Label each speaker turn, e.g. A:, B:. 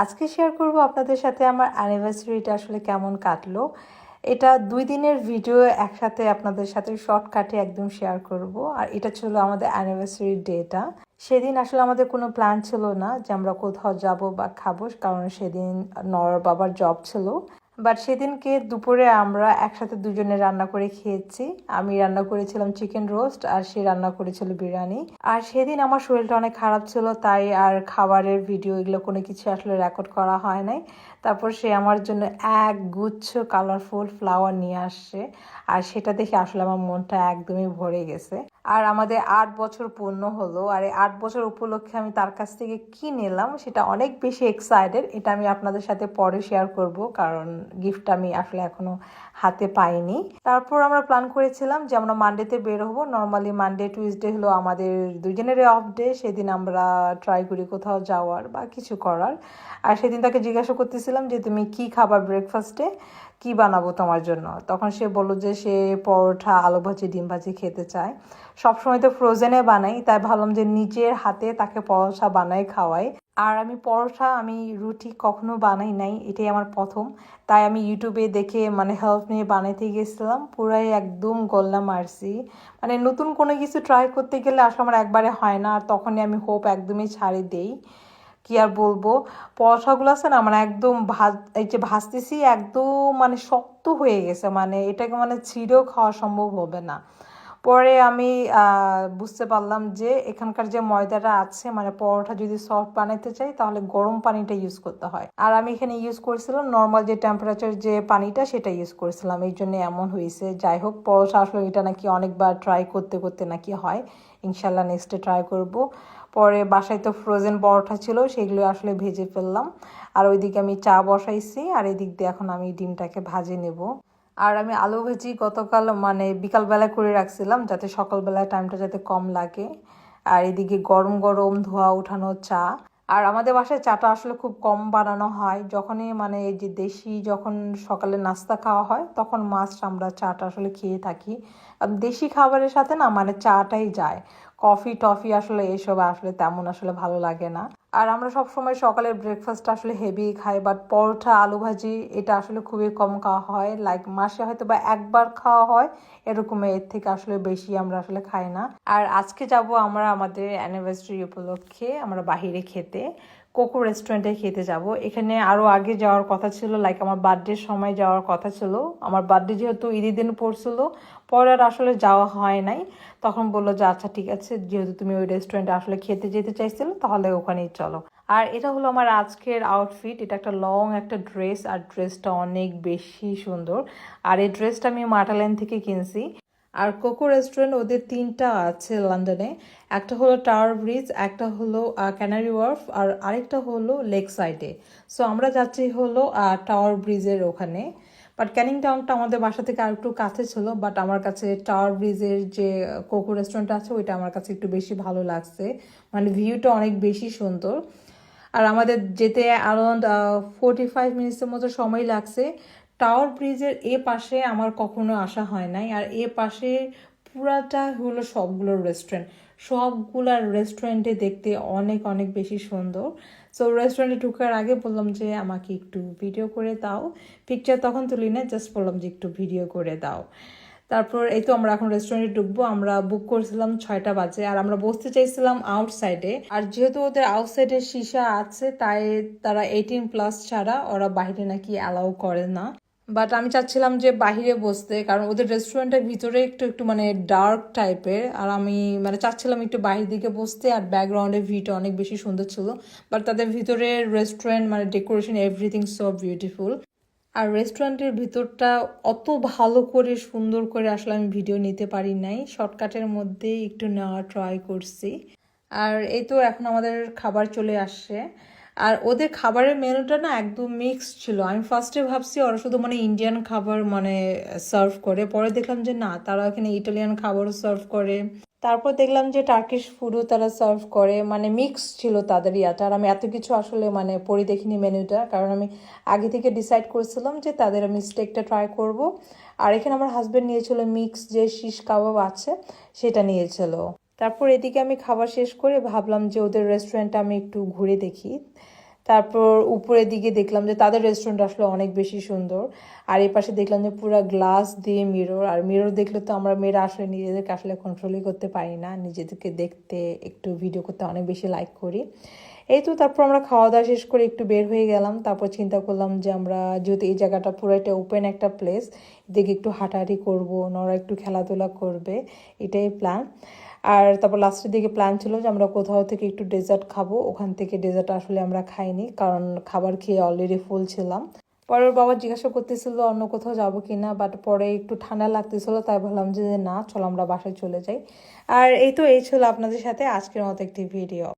A: আজকে শেয়ার করব আপনাদের সাথে আমার অ্যানিভার্সারিটা আসলে কেমন কাটলো। এটা দুই দিনের ভিডিও একসাথে আপনাদের সাথে শর্টকাটে একদম শেয়ার করব। আর এটা ছিল আমাদের অ্যানিভার্সারি ডেটা সেদিন আসলে আমাদের কোনো প্ল্যান ছিল না যে আমরা কোথাও যাব বা খাব, কারণ সেদিন নর বাবার জব ছিল। বাট সেদিনকে দুপুরে আমরা একসাথে দুজনে রান্না করে খেয়েছি। আমি রান্না করেছিলাম চিকেন রোস্ট আর সে রান্না করেছিল বিরিয়ানি। আর সেদিন আমার শরীরটা অনেক খারাপ ছিল, তাই আর খাবারের ভিডিও এগুলো কোনো কিছু আসলে রেকর্ড করা হয় নাই। তারপর সে আমার জন্য এক গুচ্ছ কালারফুল ফ্লাওয়ার নিয়ে আসছে। আর সেটা দেখে আসলে আমার মনটা একদমই ভরে গেছে। আর আমাদের আট বছর পূর্ণ হলো, আর এই আট বছর উপলক্ষে আমি তার কাছ থেকে কি নিলাম সেটা অনেক বেশি এক্সাইটেড এটা আমি আপনাদের সাথে পরে শেয়ার করব, কারণ গিফট আমি আসলে এখনও হাতে পাইনি। তারপর আমরা প্ল্যান করেছিলাম যে আমরা মানডেতে বের হব। নর্মালি মানডে টুইসডে হলো আমাদের দুজনেরই অফ ডে সেদিন আমরা ট্রাই করি কোথাও যাওয়ার বা কিছু করার। আর সেদিন তাকে জিজ্ঞাসা করতেছিলাম যে, তুমি কি খাবার ব্রেকফাস্টে কি বানাবো তোমার জন্য? তখন সে বলল যে সে পরোটা, আলু ভাজি, ডিম ভাজি খেতে চায়। সবসময় তো ফ্রোজেনে বানাই, তাই ভাবলাম যে নিজের হাতে তাকে পরোটা বানাই, খাওয়াই। আর আমি পরোটা, আমি রুটি কখনো বানাই নাই, এটাই আমার প্রথম। তাই আমি ইউটিউবে দেখে মানে হেল্প নিয়ে বানাইতে গেছিলাম, পুরাই একদম গল্লা মারছি। মানে নতুন কোনো কিছু ট্রাই করতে গেলে আসলে আমার একবারে হয় না, আর তখনই আমি হোপ একদমই ছাড়ি দেই। কি আর বলব? পরোটাগুলো আছে না মানে একদম ভাজ, এই যে ভাজতেছি একদম মানে শক্ত হয়ে গেছে মানে এটাকে মানে ছিঁড়েও খাওয়া সম্ভব হবে না। পরে আমি বুঝতে পারলাম যে এখানকার যে ময়দাটা আছে মানে পরোটা যদি সফট বানাইতে চাই, তাহলে গরম পানিটা ইউজ করতে হয়। আর আমি এখানে ইউজ করেছিলাম নর্মাল যে টেম্পারেচার যে পানিটা, সেটা ইউজ করেছিলাম। এই জন্য এমন হয়েছে। যাই হোক, পরোটা আসলে এটা নাকি অনেকবার ট্রাই করতে করতে নাকি হয়। ইনশাল্লাহ নেক্সটে ট্রাই করব। পরে বাসায় তো ফ্রোজেন পরোটা ছিল, সেগুলো আসলে ভেজে ফেললাম। আর ওইদিকে আমি চা বসাইছি, আর এদিক দিয়ে এখন আমি ডিমটাকে ভাজে নেব। আর আমি আলু ভাজি গতকাল মানে বিকালবেলা করে রাখছিলাম, যাতে সকালবেলায় টাইমটা যাতে কম লাগে। আর এদিকে গরম গরম ধোয়া উঠানো চা। আর আমাদের বাসায় চাটা আসলে খুব কম বানানো হয়। যখনই মানে এই যে দেশি যখন সকালে নাস্তা খাওয়া হয়, তখন মাছ আমরা চাটা আসলে খেয়ে থাকি। দেশি খাবারের সাথে না মানে চাটাই যায়। কফি, টফি আসলে এইসব আসলে তেমন আসলে ভালো লাগে না। আর আমরা সব সময় সকালের ব্রেকফাস্ট আসলে হেভি খাই বাট পরোটা, আলু ভাজি, এটা আসলে খুবই কম খাওয়া হয়। লাইক মাসে হয়তো বা একবার খাওয়া হয়, এরকম এর থেকে আসলে বেশি আমরা আসলে খাই না। আর আজকে যাব আমরা আমাদের অ্যানিভার্সারি উপলক্ষে, আমরা বাহিরে খেতে। কোকো রেস্টুরেন্টে খেতে যাব। এখানে আরও আগে যাওয়ার কথা ছিল লাইক আমার বার্থডের সময় যাওয়ার কথা ছিল। আমার বার্থডে যেহেতু ঈদের দিন পড়ছিল, পরে আর আসলে যাওয়া হয় নাই। তখন বলল যে আচ্ছা ঠিক আছে, যেহেতু তুমি ওই রেস্টুরেন্টে আসলে খেতে যেতে চাইছিলে, তাহলে ওখানেই চলো। আর এটা হলো আমার আজকের আউটফিট এটা একটা লং একটা ড্রেস আর ড্রেসটা অনেক বেশি সুন্দর। আর এই ড্রেসটা আমি মাটালাইন থেকে কিনছি। আর কোকো রেস্টুরেন্ট ওদের তিনটা আছে লন্ডনে। একটা হলো টাওয়ার ব্রিজ, একটা হলো ক্যানারি ওয়ার্ফ, আর আরেকটা হলো লেক সাইডে। সো আমরা যাচ্ছি হলো টাওয়ার ব্রিজের ওখানে। বাট ক্যানিং টাউনটা আমাদের বাসা থেকে আর একটু কাছে ছিল, বাট আমার কাছে টাওয়ার ব্রিজের যে কোকো রেস্টুরেন্ট আছে, ওইটা আমার কাছে একটু বেশি ভালো লাগছে। মানে ভিউটা অনেক বেশি সুন্দর। আর আমাদের যেতে অ্যারাউন্ড ফোর্টি ফাইভ মিনিটসের মতো সময় লাগছে। টাওয়ার ব্রিজের এ পাশে আমার কখনো আসা হয় নাই। আর এ পাশে পুরাটা হলো সবগুলোর রেস্টুরেন্ট সবগুলার রেস্টুরেন্টে দেখতে অনেক অনেক বেশি সুন্দর। সো রেস্টুরেন্টে ঢুকার আগে বললাম যে, আমাকে একটু ভিডিও করে দাও। পিকচার তখন তুলি না জাস্ট বললাম যে, একটু ভিডিও করে দাও। তারপর এই তো আমরা এখন রেস্টুরেন্টে ঢুকবো। আমরা বুক করেছিলাম ছয়টা বাজে আর আমরা বসতে চাইছিলাম আউটসাইডে আর যেহেতু ওদের আউটসাইডে সীসা আছে, তাই তারা এইটিন প্লাস ছাড়া ওরা বাইরে নাকি অ্যালাউ করে না। বাট আমি চাচ্ছিলাম যে বাহিরে বসতে, কারণ ওদের রেস্টুরেন্টের ভিতরে একটু একটু মানে ডার্ক টাইপের আর আমি মানে চাচ্ছিলাম একটু বাহির দিকে বসতে, আর ব্যাকগ্রাউন্ডের ভিউটা অনেক বেশি সুন্দর ছিল। বাট তাদের ভিতরে রেস্টুরেন্ট মানে ডেকোরেশন এভরিথিং সো বিউটিফুল আর রেস্টুরেন্টের ভিতরটা অত ভালো করে, সুন্দর করে আসলে আমি ভিডিও নিতে পারি নাই। শর্টকাটের মধ্যে একটু নেওয়া ট্রাই করছি। আর এই তো এখন আমাদের খাবার চলে আসছে। আর ওদের খাবারের মেনুটা না একদম মিক্স ছিল। আমি ফার্স্টে ভাবছি ওরা শুধু মানে ইন্ডিয়ান খাবার মানে সার্ভ করে, পরে দেখলাম যে না, তারা এখানে ইটালিয়ান খাবারও সার্ভ করে। তারপর দেখলাম যে টার্কিশ ফুডও তারা সার্ভ করে। মানে মিক্স ছিল তাদের ইয়াটা। আর আমি এত কিছু আসলে মানে পড়ি দেখিনি মেনুটা, কারণ আমি আগে থেকে ডিসাইড করেছিলাম যে তাদের আমি স্টেকটা ট্রাই করব। আর এখানে আমার হাজব্যান্ড নিয়েছিল মিক্স যে শিশ কাবাব আছে, সেটা নিয়েছিল। তারপর এদিকে আমি খাবার শেষ করে ভাবলাম যে ওদের রেস্টুরেন্টটা আমি একটু ঘুরে দেখি। তারপর উপরের দিকে দেখলাম যে তাদের রেস্টুরেন্ট আসলে অনেক বেশি সুন্দর। আর এ পাশে দেখলাম যে পুরো গ্লাস দিয়ে মিরর আর মিরর দেখলে তো আমরা মেয়েরা আসলে নিজেদেরকে আসলে কন্ট্রোলই করতে পারি না। নিজেদেরকে দেখতে, একটু ভিডিও করতে অনেক বেশি লাইক করি। এই তো তারপর আমরা খাওয়া দাওয়া শেষ করে একটু বের হয়ে গেলাম। তারপর চিন্তা করলাম যে আমরা যেহেতু এই জায়গাটা পুরো একটা ওপেন একটা প্লেস এদিকে একটু হাঁটাহাঁটি করব, নরা একটু খেলাধুলা করবে, এটাই প্ল্যান আর তারপর লাস্টের দিকে প্ল্যান ছিল যে আমরা কোথাও থেকে একটু ডেজার্ট খাব, ওখান থেকে ডেজার্ট আসলে আমরা খাইনি, কারণ খাবার খেয়ে অলরেডি ফুল ছিলাম। পরে ওর বাবা জিজ্ঞাসা করতেছিল অন্য কোথাও যাব কি না বাট পরে একটু ঠান্ডা লাগতেছিল, তাই ভাবলাম যে না, চলো আমরা বাসায় চলে যাই। আর এই তো, এই ছিল আপনাদের সাথে আজকের মতো একটি ভিডিও